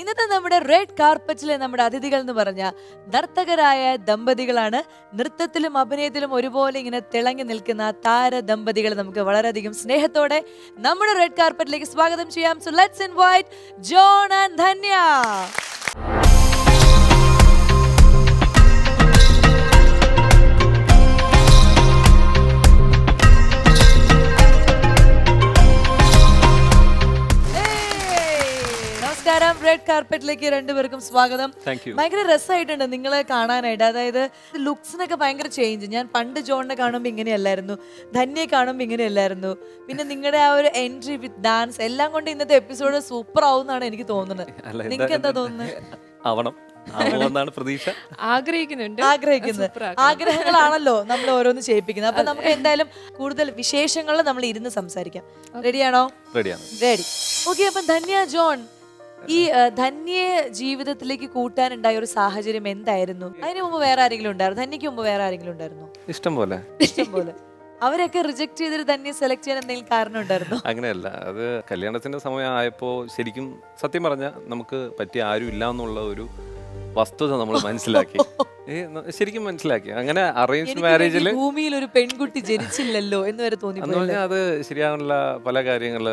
ഇന്നത്തെ നമ്മുടെ റെഡ് കാർപ്പറ്റിലെ നമ്മുടെ അതിഥികൾ എന്ന് പറഞ്ഞ നർത്തകരായ ദമ്പതികളാണ്. നൃത്തത്തിലും അഭിനയത്തിലും ഒരുപോലെ ഇങ്ങനെ തിളങ്ങി നിൽക്കുന്ന താര ദമ്പതികൾ നമുക്ക് വളരെയധികം സ്നേഹത്തോടെ നമ്മുടെ റെഡ് കാർപ്പറ്റിലേക്ക് സ്വാഗതം ചെയ്യാം. So let's invite John and Dhanya. നമസ്കാരം. റെഡ് കാർപ്പറ്റിലേക്ക് രണ്ടുപേർക്കും സ്വാഗതം. ഭയങ്കര രസമായിട്ടുണ്ട് നിങ്ങളെ കാണാനായിട്ട്. അതായത് ലുക്സിനൊക്കെ ഭയങ്കര ചേഞ്ച് ഞാൻ പണ്ട് ജോണിനെ കാണുമ്പോൾ ഇങ്ങനെയല്ലായിരുന്നു. ധന്യെ കാണുമ്പോൾ ഇങ്ങനെയല്ലായിരുന്നു. പിന്നെ നിങ്ങളുടെ ആ ഒരു എൻട്രി വിത്ത് ഡാൻസ് എല്ലാം കൊണ്ട് ഇന്നത്തെ എപ്പിസോഡ് സൂപ്പർ ആവും എന്നാണ് എനിക്ക് തോന്നുന്നത്. അല്ല നിങ്ങൾക്ക് എന്താ തോന്നുന്നത് പ്രതീക്ഷ. ആഗ്രഹിക്കുന്നുണ്ട്. ആഗ്രഹിക്കുന്നത് ആഗ്രഹങ്ങളാണല്ലോ നമ്മൾ ഓരോന്ന് ചെയ്യിപ്പിക്കുന്നത്. അപ്പൊ നമുക്ക് എന്തായാലും കൂടുതൽ വിശേഷങ്ങൾ നമ്മൾ ഇരുന്ന് സംസാരിക്കാം. റെഡിയാണോ റെഡിയാണ് റെഡി ഓക്കെ അപ്പൊ ധന്യ ജോൺ ഈ ധന്യെ ജീവിതത്തിലേക്ക് കൂട്ടാനുണ്ടായ ഒരു സാഹചര്യം എന്തായിരുന്നു? അതിനു മുമ്പ് വേറെ ആരെങ്കിലും ഉണ്ടായിരുന്നു? ധന്യക്ക് മുമ്പ് വേറെ ആരെങ്കിലും ഉണ്ടായിരുന്നു? ഇഷ്ടം പോലെ. ഇഷ്ടം പോലെ അവരൊക്കെ റിജക്ട് ചെയ്തിട്ട് തന്നെ സെലക്ട് ചെയ്യാൻ എന്തെങ്കിലും കാരണം ഉണ്ടായിരുന്നു? അങ്ങനെയല്ല. അത് കല്യാണത്തിന്റെ സമയം ആയപ്പോൾ ശരിക്കും സത്യം പറഞ്ഞ നമുക്ക് പറ്റിയ ആരും ഇല്ല എന്നുള്ള ഒരു വസ്തുത നമ്മൾ മനസ്സിലാക്കി. ശരിക്കും മനസ്സിലാക്കി. അങ്ങനെ അറേഞ്ച് മാരേജിൽ ഭൂമിയിൽ ഒരു പെൺകുട്ടി ജനിച്ചില്ലല്ലോ എന്ന് വരെ തോന്നി എന്ന് പറഞ്ഞാൽ അത് ശരിയാകാനുള്ള പല കാര്യങ്ങൾ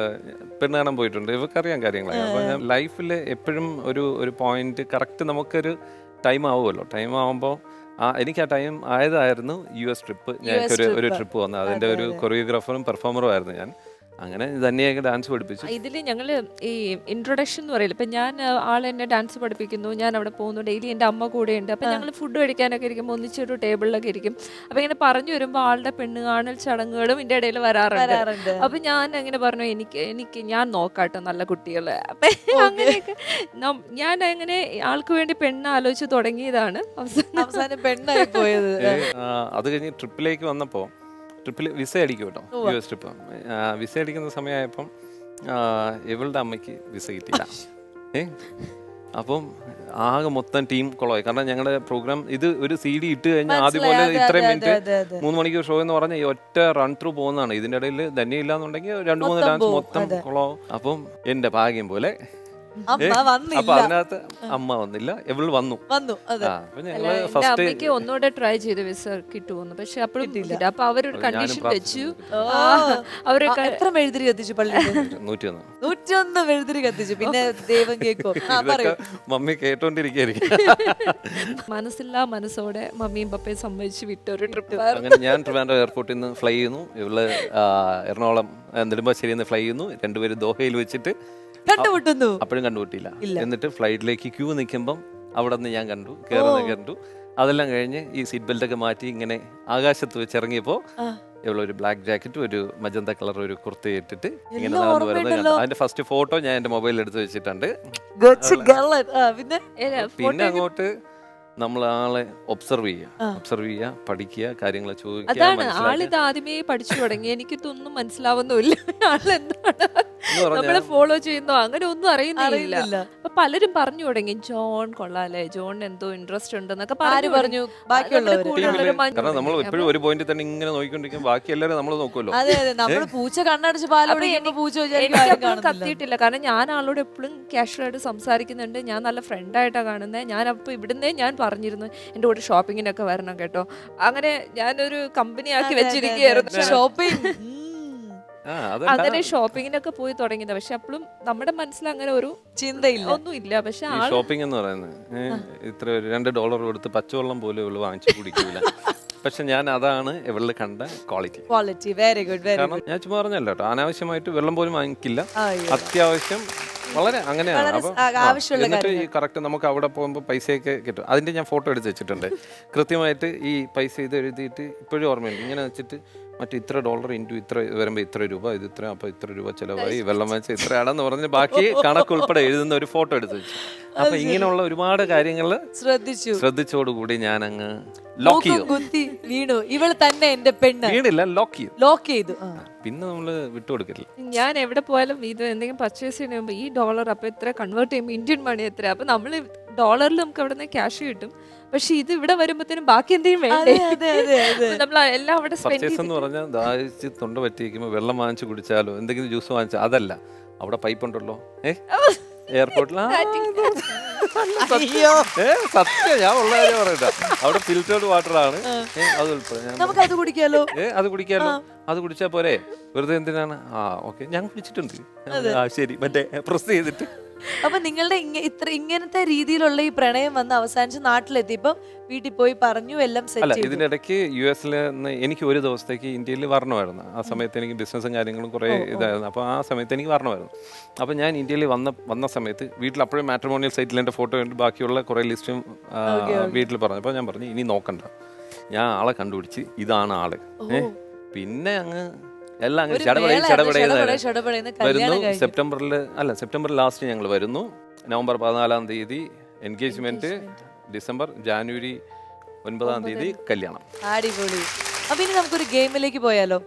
പെണ്ണ് കാണാൻ പോയിട്ടുണ്ട്. ഇവർക്കറിയാം കാര്യങ്ങളൊക്കെ. അപ്പൊ ഞാൻ ലൈഫിൽ എപ്പോഴും ഒരു ഒരു പോയിന്റ് കറക്റ്റ് നമുക്കൊരു ടൈം ആവുമല്ലോ. ടൈം ആവുമ്പോൾ ആ എനിക്ക് ആ ടൈം ആയതായിരുന്നു യു എസ് ട്രിപ്പ്. ഞങ്ങൾക്ക് ഒരു ഒരു ട്രിപ്പ്. വന്നത്. അതിന്റെ ഒരു കൊറിയോഗ്രാഫറും പെർഫോമറും ആയിരുന്നു ഞാൻ. അങ്ങനെ തന്നെയൊക്കെ ഡാൻസ് പഠിപ്പിച്ചു. ഇതിൽ ഞങ്ങൾ ഈ ഇൻട്രൊഡക്ഷൻ എന്ന് പറയില്ല ഇപ്പം ഞാൻ ആൾ എന്നെ ഡാൻസ് പഠിപ്പിക്കുന്നു ഞാൻ അവിടെ പോകുന്നു ഡെയിലി എന്റെ അമ്മ കൂടെ ഉണ്ട് അപ്പം ഞങ്ങൾ ഫുഡ് കഴിക്കാനൊക്കെ ഇരിക്കുമ്പോൾ ഒന്നിച്ചൊരു ടേബിളിലൊക്കെ ഇരിക്കും. അപ്പം ഇങ്ങനെ പറഞ്ഞു വരുമ്പോൾ ആളുടെ പെണ്ണ് കാണൽ ചടങ്ങുകളും ഇതിന്റെ ഇടയിൽ വരാറുണ്ട്. വരാറുണ്ട്. അപ്പം ഞാൻ അങ്ങനെ പറഞ്ഞു എനിക്ക് എനിക്ക് ഞാൻ നോക്കാട്ടോ നല്ല കുട്ടികൾ അപ്പം അങ്ങനെയൊക്കെ ഞാൻ അങ്ങനെ ആൾക്ക് വേണ്ടി പെണ്ണ് ആലോചിച്ച് തുടങ്ങിയതാണ് അവസാനം. അവസാനം പെണ്ണായി പോയത്. അത് കഴിഞ്ഞ് ട്രിപ്പിലേക്ക് വന്നപ്പോൾ ട്രിപ്പിൽ വിസ അടിക്കും കേട്ടോ യു എസ് ട്രിപ്പ് വിസ അടിക്കുന്ന സമയമായപ്പം ഇവളുടെ അമ്മയ്ക്ക് വിസ കിട്ടിയില്ല. ഏ? അപ്പം ആകെ മൊത്തം ടീം കുളമായി. കാരണം ഞങ്ങളുടെ പ്രോഗ്രാം ഇത് ഒരു സി ഡി ഇട്ട് കഴിഞ്ഞാൽ ആദ്യം പോലെ. ഇത്രയും മിനിറ്റ്. മൂന്ന് മണിക്കൂർ ഷോ എന്ന് പറഞ്ഞാൽ ഈ ഒറ്റ റൺ ത്രൂ പോകുന്നതാണ്. ഇതിന്റെ ഇടയിൽ ഇല്ലാന്നുണ്ടെങ്കിൽ രണ്ട് മൂന്ന് ഡാൻസ് മൊത്തം. കുളമാവും അപ്പം എന്റെ ഭാഗ്യം പോലെ അമ്മ അപ്പൊ വന്നില്ല. അതിനകത്ത് അമ്മ വന്നില്ല. ഇവൾ വന്നു. വന്നു അതെ. ആ അപ്പൊ ഞങ്ങൾ എന്റെ ഫസ്റ്റ് അമ്മയ്ക്ക് ഒന്നുകൂടെ ട്രൈ ചെയ്ത് വിസ കിട്ടുമെന്ന് പക്ഷെ അപ്പോഴും കിട്ടില്ല അപ്പൊ അവരൊരു ഞാനും കണ്ടീഷൻ വെച്ചു. പ്രാർത്ഥിച്ചു. ആ, അവർ ആ, എത്ര മെഴുതിരി കത്തിച്ചു പള്ളിയിൽ നൂറ്റി ഒന്ന് നൂറ്റൊന്ന് മെഴുതിരി കത്തിച്ചു. പിന്നെ ദൈവം കേക്കോ? ആ പറയൂ. ഇതൊക്കെ മമ്മി കേട്ടോണ്ടിരിക്കായിരിക്കും മനസ്സില്ലാ മനസ്സോടെ മമ്മിയും പപ്പയും സമ്മതിച്ച് വിട്ട. ഒരു ട്രിപ്പ് അങ്ങനെ ഞാൻ ട്രിവാൻഡ്രം എയർപോർട്ടിൽ നിന്ന് ഫ്ലൈ ചെയ്യുന്നു. ഇവൾ ആ, എറണാകുളം ആ, നെടുമ്പാശ്ശേരിയിൽ നിന്ന് ഫ്ലൈ ചെയ്യുന്നു. രണ്ടുപേരും ദോഹയിൽ വെച്ചിട്ട് കണ്ടുമുട്ടുന്നു. അപ്പോഴും കണ്ടുമുട്ടിയില്ല. എന്നിട്ട് ഫ്ലൈറ്റിലേക്ക് ക്യൂ നിൽക്കുമ്പം അവിടെ നിന്ന് ഞാൻ കണ്ടു കയറുന്ന കണ്ടു. അതെല്ലാം കഴിഞ്ഞ് ഈ സീറ്റ് ബെൽറ്റ് ഒക്കെ മാറ്റി ഇങ്ങനെ ആകാശത്ത് വെച്ച് ഇറങ്ങിയപ്പോൾ ആ. ഒരു ബ്ലാക്ക് ജാക്കറ്റ് ഒരു മജന്ത കളർ ഒരു കുർത്തി ഇട്ടിട്ട് ഇങ്ങനെ നടന്നു വരുന്നത് കണ്ടു. അതിന്റെ ഫസ്റ്റ് ഫോട്ടോ ഞാൻ എന്റെ മൊബൈലിൽ എടുത്ത് വെച്ചിട്ടുണ്ട്. പിന്നെ? അങ്ങോട്ട് നമ്മൾ ആളെ ഒബ്സർവ് ചെയ്യുക ഒബ്സർവ് ചെയ്യുക പഠിക്കുക കാര്യങ്ങൾ ചോദിക്കുക അതാണ്. ആളിത് ആദ്യമേ പഠിച്ചു തുടങ്ങി. എനിക്കിതൊന്നും മനസ്സിലാവുന്നുമില്ല. ആളെന്താണ് നമ്മളെ ഫോളോ ചെയ്യുന്നോ? അങ്ങനെ ഒന്നും അറിയുന്നില്ല. അപ്പൊ പലരും പറഞ്ഞു തുടങ്ങി ജോൺ കൊള്ളാലേ ജോൺ എന്തോ ഇൻട്രസ്റ്റ് ഉണ്ടെന്നൊക്കെ ആര് പറഞ്ഞു കാരണം നമ്മൾ എപ്പോഴും ഒരു പോയിന്റ് തന്നെ ഇങ്ങനെ നോക്കിക്കൊണ്ടിരിക്കും. ബാക്കി എല്ലാവരും നമ്മൾ നോക്കുമല്ലോ അതെ അതെ. നമ്മൾ പൂച്ച കണ്ണടച്ച് കാണുന്നില്ല. കത്തിയിട്ടില്ല. കാരണം ഞാൻ ആളോട് എപ്പോഴും കാഷ്വൽ ആയിട്ട് സംസാരിക്കുന്നുണ്ട്. ഞാൻ നല്ല ഫ്രണ്ട് ആയിട്ടാണ് കാണുന്നത് ഞാൻ അപ്പൊ ഇവിടുന്നേ ഞാൻ പറഞ്ഞിരുന്നു. എന്റെ കൂടെ ഷോപ്പിങ്ങിനൊക്കെ വരണം കേട്ടോ. അങ്ങനെ ഞാനൊരു കമ്പനി ആക്കി വെച്ചിരിക്കുകയായിരുന്നു. ഷോപ്പിംഗ് ആ അത് അങ്ങനെ ഷോപ്പിങ്ങിനൊക്കെ പോയി തുടങ്ങിയത്. പക്ഷെ അപ്പോഴും നമ്മുടെ മനസ്സിൽ അങ്ങനെ ഒരു ചിന്തയില്ല. ഒന്നും ഇല്ല പക്ഷെ ഷോപ്പിംഗ് എന്ന് പറയുന്നത് ഇത്ര ഒരു രണ്ട് ഡോളർ കൊടുത്ത് പച്ചവെള്ളം പോലും ഇവൾ വാങ്ങിച്ചു കുടിക്കില്ല പക്ഷെ ഞാൻ അതാണ് ഇവളിൽ കണ്ട quality quality very good very good ഞാൻ ചുമ്മാ പറഞ്ഞല്ലോ കേട്ടോ അനാവശ്യമായിട്ട് വെള്ളം പോലും വാങ്ങിക്കില്ല. അത്യാവശ്യം വളരെ അങ്ങനെയാണ്. വളരെ ആ, ആവശ്യമുള്ള എന്നിട്ട് ഈ കറക്റ്റ് നമുക്ക് അവിടെ പോകുമ്പോൾ പൈസയൊക്കെ കിട്ടും. അതിന്റെ ഞാൻ ഫോട്ടോ എടുത്ത് വെച്ചിട്ടുണ്ട്. കൃത്യമായിട്ട് ഈ പൈസ ഇത് എഴുതിയിട്ട് ഇപ്പോഴും ഓർമ്മയുണ്ട്. ഇങ്ങനെ വെച്ചിട്ട് മറ്റേ ഇത്ര ഡോളർ ഇന്റു ഇത്ര വരുമ്പോൾ ഇത്ര രൂപ ഇത് ഇത്ര അപ്പോൾ ഇത്ര രൂപ ചിലവായി വെള്ളം വെച്ച് ഇത്രയാണെന്ന് പറഞ്ഞ് ബാക്കി കണക്കുൾപ്പെടെ എഴുതുന്ന ഒരു ഫോട്ടോ എടുത്ത് വെച്ചു. അപ്പൊ ഇങ്ങനെയുള്ള ഒരുപാട് കാര്യങ്ങൾ ശ്രദ്ധിച്ചു. ശ്രദ്ധിച്ചോടുകൂടി ഞാൻ അങ്ങ് ലോക്ക് മൂക്കും ചെയ്തു. കുത്തി വീണു. ഇവൾ തന്നെ എന്റെ പെണ്ണ്. വീണില്ല ലോക്ക് ചെയ്തു. ലോക്ക് ചെയ്തു. ആ. പിന്നെ വിട്ടു വിട്ടുകൊടുക്കില്ല ഞാൻ എവിടെ പോയാലും ഇത് എന്തെങ്കിലും പർച്ചേസ് ചെയ്യുമ്പോൾ ഈ ഡോളർ അപ്പോൾ എത്ര കൺവേർട്ട് ചെയ്യുമ്പോൾ ഇന്ത്യൻ മണി എത്ര? അപ്പോൾ നമ്മൾ ഡോളറിൽ നമുക്ക് അവിടെ നിന്ന് ക്യാഷ് കിട്ടും. പക്ഷെ ഇത് ഇവിടെ വരുമ്പോഴത്തേനും ബാക്കി എന്തെങ്കിലും വേണ്ടേ? അതെ അതെ അതെ. നമ്മൾ എല്ലാം അവിടെ പർച്ചേസ് എന്ന് പറഞ്ഞാൽ ദാഹിച്ച് തൊണ്ട പറ്റിയിരിക്കുമ്പോൾ വെള്ളം വാങ്ങിച്ചു കുടിച്ചാലോ എന്തെങ്കിലും ജ്യൂസ് വാങ്ങിച്ചാൽ അതല്ല. അവിടെ പൈപ്പ് ഉണ്ടല്ലോ. ഏ? എയർപോർട്ടിൽ സത്യം. ഞാൻ ഉള്ള കാര്യം പറയണ്ട. അവിടെ ഫിൽറ്റേർഡ് വാട്ടർ ആണ്. അത് ഞാൻ നമുക്ക് അത് കുടിക്കാലോ? ഏ അത് കുടിക്കാലോ? അത് കുടിച്ചാ പോരെ? വെറുതെ എന്തിനാണ്? ആ ഓക്കെ. ഞാൻ കുടിച്ചിട്ടുണ്ട്. ആ ശരി. മറ്റേ പ്രസ് ചെയ്തിട്ട്. അപ്പൊ നിങ്ങളുടെ ഇത്ര ഇങ്ങനത്തെ രീതിയിലുള്ള ഈ പ്രണയം വന്ന് അവസാനിച്ച് നാട്ടിലെത്തിയപ്പോ വീട്ടിൽ പോയി പറഞ്ഞു എല്ലാം അല്ല സെറ്റ് ചെയ്തു. ഇതിനിടയ്ക്ക് യു എസിൽ എനിക്ക് ഒരു ദിവസത്തേക്ക് ഇന്ത്യയിൽ വരണമായിരുന്നു. ആ സമയത്ത് എനിക്ക് ബിസിനസ്സും കാര്യങ്ങളും കുറേ ഇതായിരുന്നു. അപ്പോൾ ആ സമയത്ത് എനിക്ക് വരണമായിരുന്നു. അപ്പോൾ ഞാൻ ഇന്ത്യയിൽ വന്ന വന്ന സമയത്ത് വീട്ടിൽ അപ്പോഴും മാട്രിമോണിയൽ സൈറ്റിൽ എന്റെ ഫോട്ടോ കണ്ട് ബാക്കിയുള്ള കുറേ ലിസ്റ്റും വീട്ടിൽ പറഞ്ഞു. അപ്പോൾ ഞാൻ പറഞ്ഞു ഇനി നോക്കണ്ട. ഞാൻ ആളെ കണ്ടുപിടിച്ച് ഇതാണ് ആൾ. ഏ? പിന്നെ അങ്ങ് എല്ലാം ചടപടയിൽ ചടപടയിൽ വരുന്നു. സെപ്റ്റംബറിൽ അല്ല സെപ്റ്റംബർ ലാസ്റ്റ് ഞങ്ങൾ വരുന്നു. നവംബർ പതിനാലാം തീയതി എൻഗേജ്മെന്റ് ഡിസംബർ ജാനുവരി ഒൻപതാം തീയതി കല്യാണം. അടിപൊളി. അപ്പൊ ഇനി നമുക്കൊരു ഗെയിമിലേക്ക് പോയാലോ?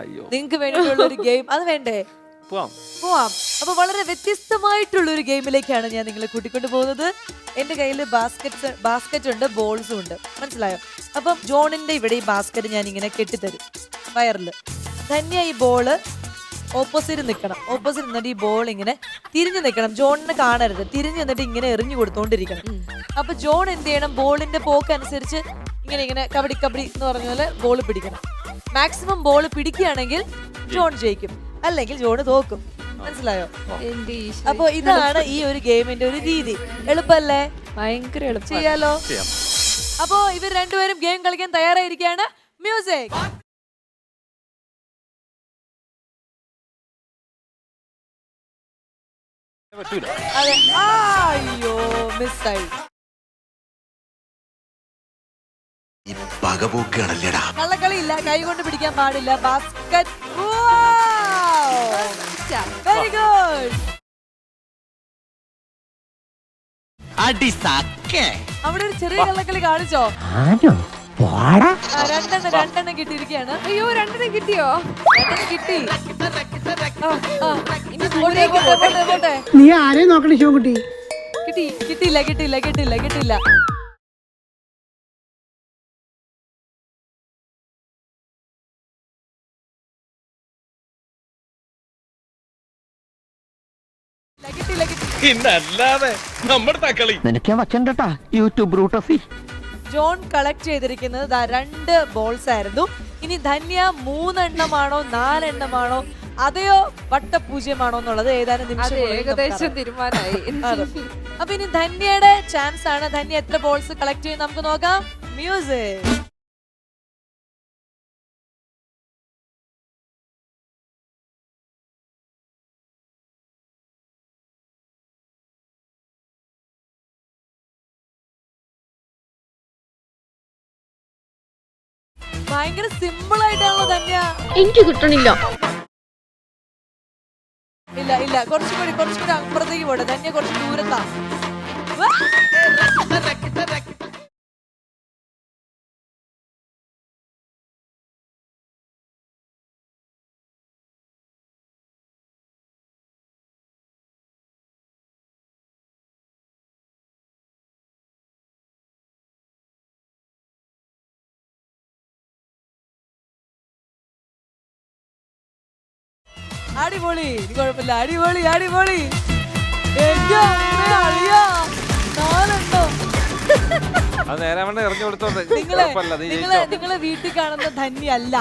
അയ്യോ. നിങ്ങൾക്ക് വേണ്ടിയിട്ടുള്ള ഒരു ഗെയിം അത് വേണ്ടേ? പോവാം. പോവാം. അപ്പൊ വളരെ വ്യത്യസ്തമായിട്ടുള്ള ഒരു ഗെയിമിലേക്കാണ് ഞാൻ നിങ്ങളെ കൂട്ടിക്കൊണ്ട് പോകുന്നത്. എന്റെ കയ്യിൽ ബാസ്ക്കറ്റ് ബാസ്കറ്റ് ഉണ്ട് ബോൾസും ഉണ്ട്. മനസ്സിലായോ? അപ്പം ജോണിന്റെ ഇവിടെ ഈ ബാസ്ക്കറ്റ് ഞാൻ ഇങ്ങനെ കെട്ടിത്തരും വയറിൽ. ധന്യ ഈ ബോൾ ഓപ്പോസിറ്റ് നിൽക്കണം ഓപ്പോസിറ്റ് നിന്നിട്ട് ഈ ബോൾ ഇങ്ങനെ തിരിഞ്ഞു നിൽക്കണം ജോണിനെ കാണരുത്. തിരിഞ്ഞു നിന്നിട്ട് ഇങ്ങനെ എറിഞ്ഞു കൊടുത്തോണ്ടിരിക്കണം. അപ്പൊ ജോൺ എന്ത് ചെയ്യണം? ബോളിന്റെ പോക്ക് അനുസരിച്ച് ഇങ്ങനെ ഇങ്ങനെ കബഡി കബഡി എന്ന് പറഞ്ഞ പോലെ ബോൾ പിടിക്കണം. മാക്സിമം ബോൾ പിടിക്കുകയാണെങ്കിൽ ജോൺ ജയിക്കും. അല്ലെങ്കിൽ ജോണ് തോക്കും. മനസ്സിലായോ? അപ്പൊ ഇതാണ് ഈ ഒരു ഗെയിമിന്റെ ഒരു രീതി. എളുപ്പല്ലേ? ഭയങ്കര എളുപ്പം ചെയ്യാലോ? ചെയ്യാം. അപ്പോ ഇവർ രണ്ടുപേരും ഗെയിം കളിക്കാൻ തയ്യാറായിരിക്കുകയാണ്. മ്യൂസിക് പറ്റൂല അതെ. അയ്യോ മിസ്സായി ഈ പകപോക്കാണല്ലേടാ കള്ളക്കളി ഇല്ല കൈ കൊണ്ട് പിടിക്കാൻ പാടില്ല. ബാസ്കറ്റ് വെരി ഗുഡ് അടി അവിടെ ഒരു ചെറിയ കള്ളക്കളി കാണിച്ചോ? ആ, രണ്ടെണ്ണം രണ്ടെണ്ണം കിട്ടിയിരിക്കുകയാണ്. അയ്യോ രണ്ടെണ്ണം കിട്ടിയോ? രണ്ടെണ്ണം കിട്ടി. ആ, ആ. പോട്ടെ, പോട്ടെ, പോട്ടെ, പോട്ടെ. നീ ആരെയും നോക്കണ ശിവൻകുട്ടി. കിട്ടി കിട്ടിയില്ല കിട്ടിയില്ല കിട്ടിയില്ല കിട്ടിയില്ല. കിട്ടിയില്ല കിട്ടിയില്ല പിന്നല്ലാതെ നമ്മുടെ തക്കളി. നിനക്ക് വച്ചണ്ടാ യൂട്യൂബ് ബ്രൂട്ടസി ജോൺ കളക്ട് ചെയ്തിരിക്കുന്നത് രണ്ട് ബോൾസ് ആയിരുന്നു. ഇനി ധന്യ മൂന്നെണ്ണമാണോ നാലെണ്ണമാണോ അതെയോ വട്ട പൂജ്യമാണോ എന്നുള്ളത് ഏതാനും നിമിഷം ഏകദേശം തീരുമാനമായി. അപ്പൊ ഇനി ധന്യയുടെ ചാൻസ് ആണ്. ധന്യ എത്ര ബോൾസ് കളക്ട് ചെയ്യും നമുക്ക് നോക്കാം. മ്യൂസിക് ഭയങ്കര സിമ്പിൾ ആയിട്ടാണല്ലോ ധന്യ. എനിക്ക് കിട്ടണില്ല. ഇല്ല ഇല്ല കുറച്ചും കൂടി കുറച്ചും കൂടി അപ്പുറത്തേക്ക് പോട്ടെ. ധന്യ കുറച്ച് ദൂരത്താ. അടിപൊളി. കുഴപ്പമില്ല. അടിപൊളി അടിപൊളി. നിങ്ങളെ വീട്ടിൽ കാണുന്ന ധന്യല്ല.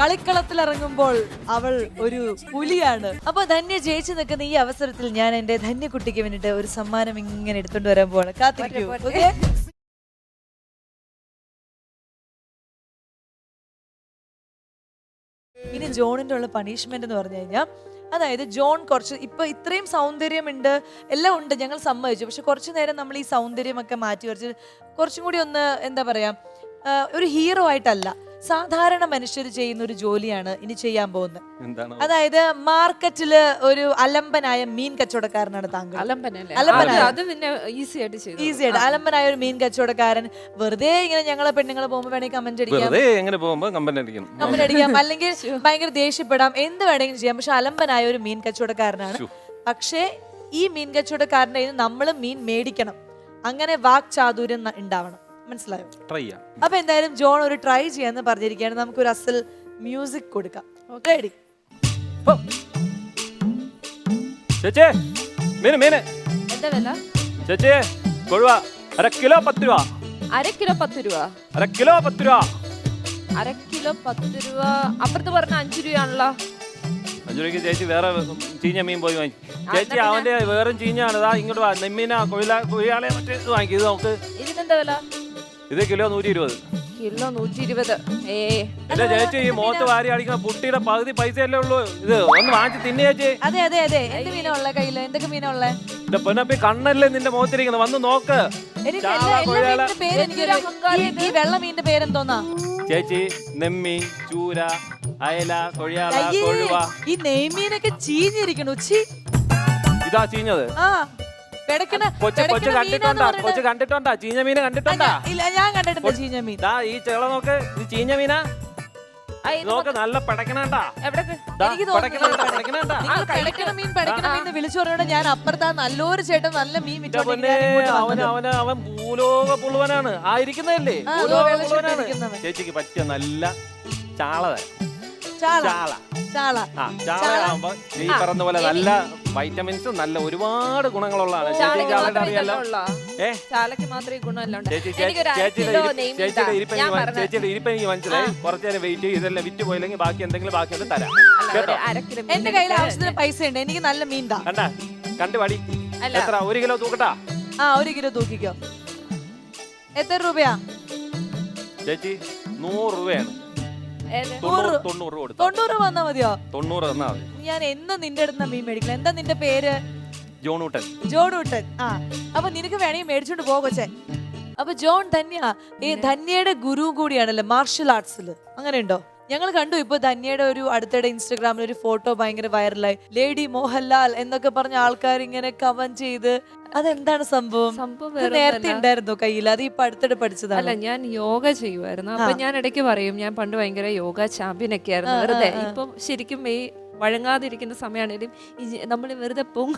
കളിക്കളത്തിൽ ഇറങ്ങുമ്പോൾ അവൾ ഒരു പുലിയാണ്. അപ്പൊ ധന്യ ജയിച്ചു നിൽക്കുന്ന ഈ അവസരത്തിൽ ഞാൻ എന്റെ ധന്യക്കുട്ടിക്ക് വേണ്ടിട്ട് ഒരു സമ്മാനം ഇങ്ങനെ എടുത്തോണ്ട് വരാൻ പോവാണ്. കാത്തിരിക്കൂ ഇനി ജോണിന്റെ ഉള്ള പണിഷ്മെന്റ് എന്ന് പറഞ്ഞു കഴിഞ്ഞാൽ അതായത് ജോൺ കുറച്ച് ഇപ്പൊ ഇത്രയും സൗന്ദര്യമുണ്ട് എല്ലാം ഉണ്ട് ഞങ്ങൾ സമ്മതിച്ചു. പക്ഷെ കുറച്ചു നേരം നമ്മൾ ഈ സൗന്ദര്യമൊക്കെ മാറ്റി കുറച്ച് കുറച്ചും കൂടി ഒന്ന് എന്താ പറയാ ഒരു ഹീറോ ആയിട്ടല്ല. സാധാരണ മനുഷ്യർ ചെയ്യുന്ന ഒരു ജോലിയാണ് ഇനി ചെയ്യാൻ പോകുന്നത്. അതായത് മാർക്കറ്റിൽ ഒരു അലമ്പനായ മീൻ കച്ചവടക്കാരനാണ് താങ്കൾ. ഈസി ആയിട്ട് ചെയ്തു ഈസി ആയിട്ട്. അലമ്പനായ ഒരു മീൻ കച്ചവടക്കാരൻ വെറുതെ ഇങ്ങനെ ഞങ്ങളെ പെണ്ണുങ്ങളെ പോകുമ്പോൾ വേണമെങ്കിൽ കമന്റ് അടിക്കാം. പോകുമ്പോ കമന്റ് അടിക്കാം. അല്ലെങ്കിൽ ഭയങ്കര ദേഷ്യപ്പെടാം. എന്ത് വേണമെങ്കിലും ചെയ്യാം. പക്ഷെ അലമ്പനായ ഒരു മീൻ കച്ചവടക്കാരനാണ്. പക്ഷേ ഈ മീൻ കച്ചവടക്കാരന്റെ നമ്മൾ മീൻ മേടിക്കണം. അങ്ങനെ വാക് ചാതുര്യം ന- ഉണ്ടാവണം. മനസ്സിലായോ? ട്രൈ ചെയ്യാം. അപ്പൊ എന്തായാലും ജോൺ ഒരു ട്രൈ ചെയ്യാന്ന് പറഞ്ഞിരിക്കുകയാണ്. നമുക്ക് ഒരു അസൽ മ്യൂസിക് കൊടുക്കാം. റെഡി ചേച്ചേ മീന് മീന്. എന്താ വില? ചേച്ചേ കൊഴുവ. അര കിലോ പത്ത് രൂപ. അര കിലോ പത്ത് രൂപ. അര കിലോ പത്ത് രൂപ. അര കിലോ പത്ത് രൂപ. അപ്പുറത്ത് പറഞ്ഞ അഞ്ചു രൂപയാണല്ലോ. അഞ്ചു രൂപയ്ക്ക് ചേച്ചി വേറെ ചീഞ്ഞ മീൻ പോയി വാങ്ങി. ചേച്ചി അവന്റെ വേറെ ചീഞ്ഞാണ്. ഇതാ ഇങ്ങോട്ട് വാ. നെമ്മീന കൊയില കൊയിലാളെ മറ്റേ ഇത് വാങ്ങിക്കും ഇത് നമുക്ക് ഇതിനെന്താ വില? ഇത് കിലോ നൂറ്റി ഇരുപത് കിലോ നൂറ്റി ഇരുപത് ഏ എന്റെ ചേച്ചി ഈ മോത്ത് വാരി അടിക്കുന്ന പുട്ടിയുടെ പകുതി പൈസ അല്ലേ ഉള്ളൂ. ഇത് ഒന്ന് വാങ്ങിച്ച് തിന്നെ ചേച്ചി. അതെ അതെ അതെ. എന്ത് മീനാ ഉള്ള കയ്യിൽ? എന്തൊക്കെ മീനാ ഉള്ളേ? എന്റെ പൊന്നപ്പി കണ്ണല്ലേ നിന്റെ മുഖത്തിരിക്കുന്നത് വന്ന് നോക്ക്. എനിക്ക് ചാള, എല്ലാ- എല്ലാ കൊഴയാള. മീനിന്റെ പേര് എനിക്ക് ഈ- ഈ വെള്ള മീനിന്റെ പേരെന്തോന്നാ? ചേച്ചി നെമ്മി ചൂര അയല കൊഴിയാള അയ്യേ, കൊഴുവ. ഈ നെയ്മീനൊക്കെ ചീഞ്ഞിരിക്കണു. ചീ ഇതാ ചീഞ്ഞത്. ആ. കൊച്ചു കൊച്ചു പെടക്കണ കണ്ടിട്ടുണ്ടാ? മീനാന്ന് കൊച്ചു പറഞ്ഞിട്ട് കണ്ടിട്ടുണ്ടാ? ചീഞ്ഞ മീന് ആ, കണ്ടിട്ടുണ്ടാ? ഞാൻ- ഇല്ല ഞാൻ കണ്ടിട്ടുണ്ട് ചീഞ്ഞ മീൻ. ദാ ഈ ചെള നോക്ക് ഇത് ചീഞ്ഞ മീനാ. നല്ല പടക്കണണ്ടാ. വിളിച്ചു പറഞ്ഞോണ്ട് ഞാൻ അപ്പുറത്താ നല്ലൊരു ചേട്ടൻ നല്ല മീൻ അവന് അവൻ ഭൂലോക പുളുവനാണ്. ആയിരിക്കുന്നതല്ലേ. ചേച്ചിക്ക് പറ്റിയ നല്ല ചാള? ചാള. ചാള. ആ ചാളയാകുമ്പോ ഈ പറഞ്ഞ പോലെ നല്ല വൈറ്റമിൻസും നല്ല ഒരുപാട് ഗുണങ്ങളുള്ളതാണ്. ചേച്ചി ചാളയ്ക്ക് ചാളയുടെ മാത്രമേ അറിയാലോ. ഏ? ചാളയ്ക്ക് മാത്രമേ ഗുണമല്ല ഉണ്ട് ചേച്ചി എനിക്കൊരു അര ചേച്ചിയുടെ കിലോ ഇരിപ്പ്- നെയ്മീൻ ചേച്ചിയുടെ ഇരിപ്പ് ഞാൻ എനിക്ക് പറഞ്ഞത്. ചേച്ചിയുടെ ഇരിപ്പ് എനിക്ക് മനസ്സിലായി? കുറച്ചു നേരം വെയിറ്റ് ചെയ്ത് ഇതെല്ലാം വിറ്റ് പോയില്ലെങ്കിൽ ബാക്കി എന്തെങ്കിലും ബാക്കിയുണ്ട് തരാം. കേട്ടോ? അര കിലോ എന്റെ കയ്യിൽ എടുത്ത് ആവശ്യത്തിന് പൈസ ഉണ്ട്. എനിക്ക് നല്ല മീൻ താ. കണ്ട? കണ്ടു പാടി അല്ല. എത്ര? ഒരു കിലോ തൂക്കട്ടാ? ആ ഒരു കിലോ തൂക്കിക്കോ. എത്ര രൂപയാ? ചേച്ചി നൂറ് രൂപയാണ്? തൊണ്ണൂറ് കൊടുത്തു തൊണ്ണൂറ് വന്നാ മതിയോ? തൊണ്ണൂറ് തന്നാ മതി. ഞാൻ എന്നും നിന്റെ അടുത്ത് മീൻ മേടിക്കണം എന്താ നിന്റെ പേര്? ജോണൂട്ടൻ. ജോണൂട്ടൻ. ആ. അപ്പൊ നിനക്ക് വേണമെങ്കിൽ മേടിച്ചോണ്ട് പോ കൊച്ചേ. അപ്പൊ ജോൺ ധന്യ. ഈ ധന്യയുടെ ഗുരു കൂടിയാണല്ലോ മാർഷൽ ആർട്സിൽ അങ്ങനെ ഉണ്ടോ ഞങ്ങൾ കണ്ടു ഇപ്പൊ ധന്യയുടെ ഒരു അടുത്തിടെ ഇൻസ്റ്റഗ്രാമിൽ ഒരു ഫോട്ടോ ഭയങ്കര വൈറലായി ലേഡി മോഹൻലാൽ എന്നൊക്കെ പറഞ്ഞ ആൾക്കാർ ഇങ്ങനെ കവൻ ചെയ്ത് അതെന്താണ് സംഭവം? സംഭവം നേരത്തെ ഉണ്ടായിരുന്നു കയ്യിൽ അത് ഇപ്പൊ അടുത്തിടെ അല്ല ഞാൻ യോഗ ചെയ്യുമായിരുന്നു അപ്പൊ ഞാൻ ഇടയ്ക്ക് പറയും ഞാൻ പണ്ട് ഭയങ്കര യോഗ ചാമ്പ്യൻ ഒക്കെ ആയിരുന്നു വെറുതെ. ഇപ്പൊ ശരിക്കും ഈ വഴങ്ങാതിരിക്കുന്ന സമയമാണെങ്കിലും ഈ നമ്മൾ വെറുതെ പൊങ്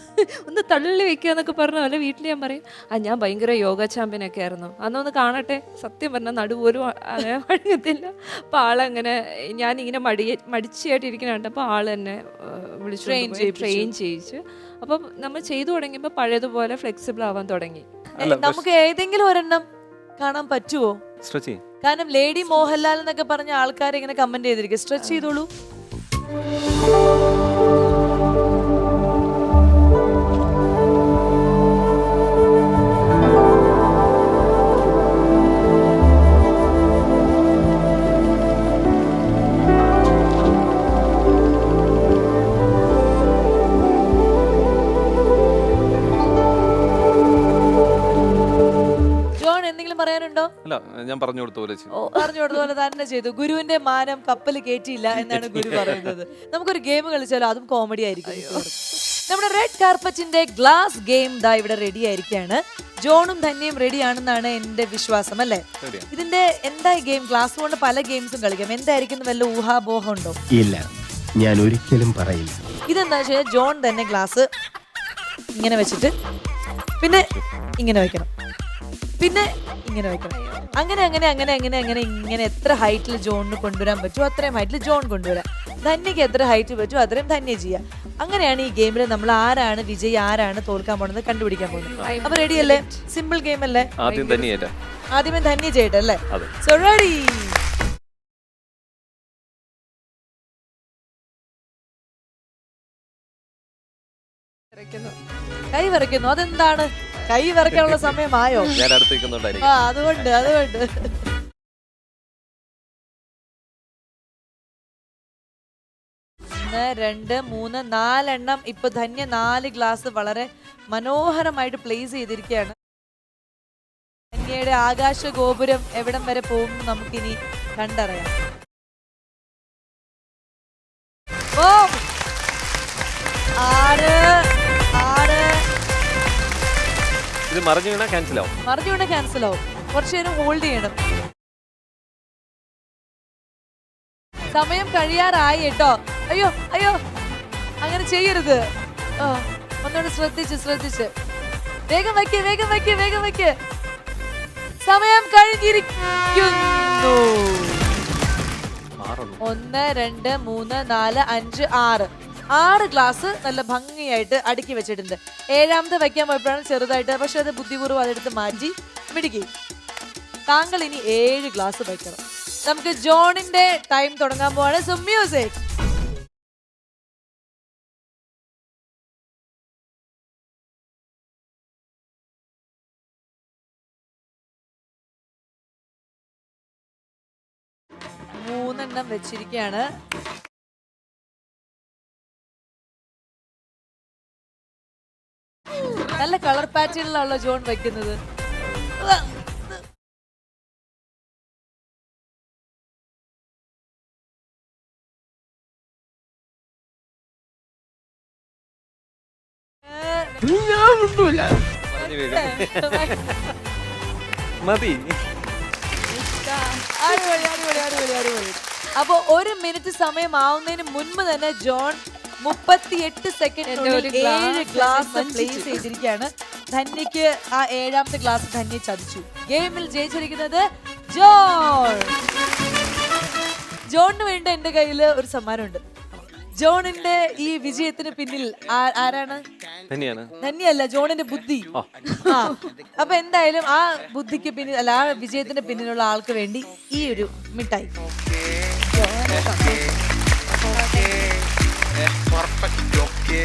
ഒന്ന് തള്ളി വെക്കുക എന്നൊക്കെ പറഞ്ഞ പോലെ വീട്ടിൽ ഞാൻ പറയും ആ ഞാൻ ഭയങ്കര യോഗ ചാമ്പ്യനൊക്കെ ആയിരുന്നു. അന്നൊന്ന് കാണട്ടെ. സത്യം പറഞ്ഞാൽ നടുപോലും അങ്ങനെ വഴങ്ങത്തില്ല. അപ്പോൾ ആളങ്ങനെ ഞാനിങ്ങനെ മടി മടിച്ചായിട്ടിരിക്കുന്ന അപ്പോൾ ആൾ തന്നെ വിളിച്ചു ട്രെയിൻ ചെയ്യിച്ച്. അപ്പം നമ്മൾ ചെയ്തു തുടങ്ങിയപ്പോൾ പഴയതുപോലെ ഫ്ലെക്സിബിൾ ആവാൻ തുടങ്ങി. നമുക്ക് ഏതെങ്കിലും ഒരെണ്ണം കാണാൻ പറ്റുമോ സ്ട്രെച്ച്. കാരണം ലേഡി മോഹൻലാൽ എന്നൊക്കെ പറഞ്ഞ ആൾക്കാർ ഇങ്ങനെ കമന്റ് ചെയ്തിരിക്കും. സ്ട്രെച്ച് ചെയ്തോളൂ. എന്തെങ്കിലും പറയാനുണ്ടോ? അല്ല ഞാൻ പറഞ്ഞു കൊടുത്ത പോലെ ചെയ്യും. പറഞ്ഞു കൊടുത്തപോലെ തന്നെ ചെയ്തു. ഗുരുവിന്റെ മാനം കപ്പൽ കയറ്റിയില്ല എന്നാണ് ഗുരു പറയുന്നത്. നമുക്കൊരു ഗെയിം കളിച്ചാലോ അതും കോമഡി ആയിരിക്കും മിക്കവാറും. നമ്മുടെ റെഡ് കാർപ്പറ്റിന്റെ ഗ്ലാസ് ഗെയിം ദാ ഇവിടെ റെഡി ആയിരിക്കാണ് ജോണും ധന്യയും റെഡി ആണെന്നാണ് എന്റെ വിശ്വാസം അല്ലേ? ശരിയാ. ഇതിന്റെ എന്താ ഗെയിം ഗ്ലാസ് കൊണ്ട് പല ഗെയിംസും കളിക്കാം. എന്തായിരിക്കും വല്ല ഊഹാബോഹം ഉണ്ടോ? ഇല്ല ഞാൻ ഒരിക്കലും പറയില്ല. ഇതെന്താ വെച്ചാൽ ജോൺ തന്നെ ഗ്ലാസ് ഇങ്ങനെ വെച്ചിട്ട് പിന്നെ ഇങ്ങനെ വെക്കണം. പിന്നെ ഇങ്ങനെ വെക്കണം. അങ്ങനെ അങ്ങനെ അങ്ങനെ അങ്ങനെ അങ്ങനെ ഇങ്ങനെ എത്ര ഹൈറ്റിൽ ജോണിന് കൊണ്ടുവരാൻ പറ്റുമോ അത്രയും ഹൈറ്റിൽ ജോൺ കൊണ്ടുവരാം. ധന്യക്ക് എത്ര ഹൈറ്റ് പറ്റുമോ അത്രയും ധന്യ ചെയ്യാം. അങ്ങനെയാണ് ഈ ഗെയിമിൽ നമ്മൾ ആരാണ് വിജയ് ആരാണ് തോൽക്കാൻ പോകുന്നത് കണ്ടുപിടിക്കാൻ പോകുന്നത്. അപ്പൊ റെഡി അല്ലേ? സിമ്പിൾ ഗെയിം അല്ലേ? ആദ്യമേ ധന്യ ചെയ്യട്ടെ അല്ലേ? സോ റെഡി കൈ വരയ്ക്കുന്നു. അതെന്താണ്? കൈ വിറക്കാനുള്ള സമയമായോ? ഞാൻ അടുത്ത് നിൽക്കുന്നുണ്ടായിരിക്കും. ആ അതുകൊണ്ട് അതുകൊണ്ട്. ഒന്ന് രണ്ട് മൂന്ന് നാലെണ്ണം. ഇപ്പൊ ധന്യ നാല് ഗ്ലാസ് വളരെ മനോഹരമായിട്ട് പ്ലേസ് ചെയ്തിരിക്കുകയാണ്. ധന്യയുടെ ആകാശ ഗോപുരം എവിടം വരെ പോകും നമുക്കിനി കണ്ടറിയാം. ഓ! ആറ് ഇത് മറിഞ്ഞു വീണാൽ ക്യാൻസൽ ആവും. മറിഞ്ഞു വീണാ ക്യാൻസൽ ആവും. കുറച്ചു നേരം ഹോൾഡ് ചെയ്യണം. സമയം കഴിയാറായി കേട്ടോ. അയ്യോ അയ്യോ. അങ്ങനെ ചെയ്യരുത്. ഒന്നുകൂടെ ശ്രദ്ധിച്ച് ശ്രദ്ധിച്ച്. വേഗം വയ്ക്ക് വേഗം വയ്ക്ക് വേഗം വയ്ക്ക്. സമയം കഴിഞ്ഞിരിക്കുന്നു. ഒന്ന് രണ്ട് മൂന്ന് നാല് അഞ്ച് ആറ്. ആറ് ഗ്ലാസ് നല്ല ഭംഗിയായിട്ട് അടുക്കി വെച്ചിട്ടുണ്ട്. ഏഴാമത് വയ്ക്കാൻ പോയപ്പോഴാണ് ചെറുതായിട്ട് പക്ഷെ അത് ബുദ്ധിപൂർവം അതെടുത്ത് മാറ്റി മിടുക്കി. താങ്കൾ ഇനി ഏഴ് ഗ്ലാസ് വയ്ക്കണം നമുക്ക് ജോണിന്റെ ടൈം തുടങ്ങാൻ പോവാണ്. സോ മ്യൂസിക് മൂന്നെണ്ണം വെച്ചിരിക്കുകയാണ്. നല്ല കളർ പാറ്റേണിലാണല്ലോ ജോൺ വെക്കുന്നത്. പറഞ്ഞു വീഴും. മതി. അടിപൊളി അടിപൊളി അടിപൊളി അടിപൊളി. അപ്പൊ ഒരു മിനിറ്റ് സമയമാവുന്നതിന് മുൻപ് തന്നെ ജോൺ മുപ്പത്തിയെട്ട് സെക്കൻഡ് ഏഴ് ഗ്ലാസ് പ്ലേസ് ചെയ്തിരിക്കുകയാണ്. ധന്യക്ക് ആ ഏഴാമത്തെ ഗ്ലാസ് ധന്യ ചതിച്ചു. ഗെയിമിൽ ജയിച്ചിരിക്കുന്നത് ജോൺ. ജോണിന് വേണ്ടി എന്റെ കയ്യിൽ ഒരു സമ്മാനമുണ്ട്. ജോണിന്റെ ഈ വിജയത്തിന് പിന്നിൽ ആ- ആരാണ്? ധന്യല്ല ജോണിന്റെ ബുദ്ധി. അപ്പൊ എന്തായാലും ആ ബുദ്ധിക്ക് പിന്നിൽ അല്ല ആ വിജയത്തിന്റെ പിന്നിലുള്ള ആൾക്ക് വേണ്ടി ഈ ഒരു മിഠായി. Perfect okay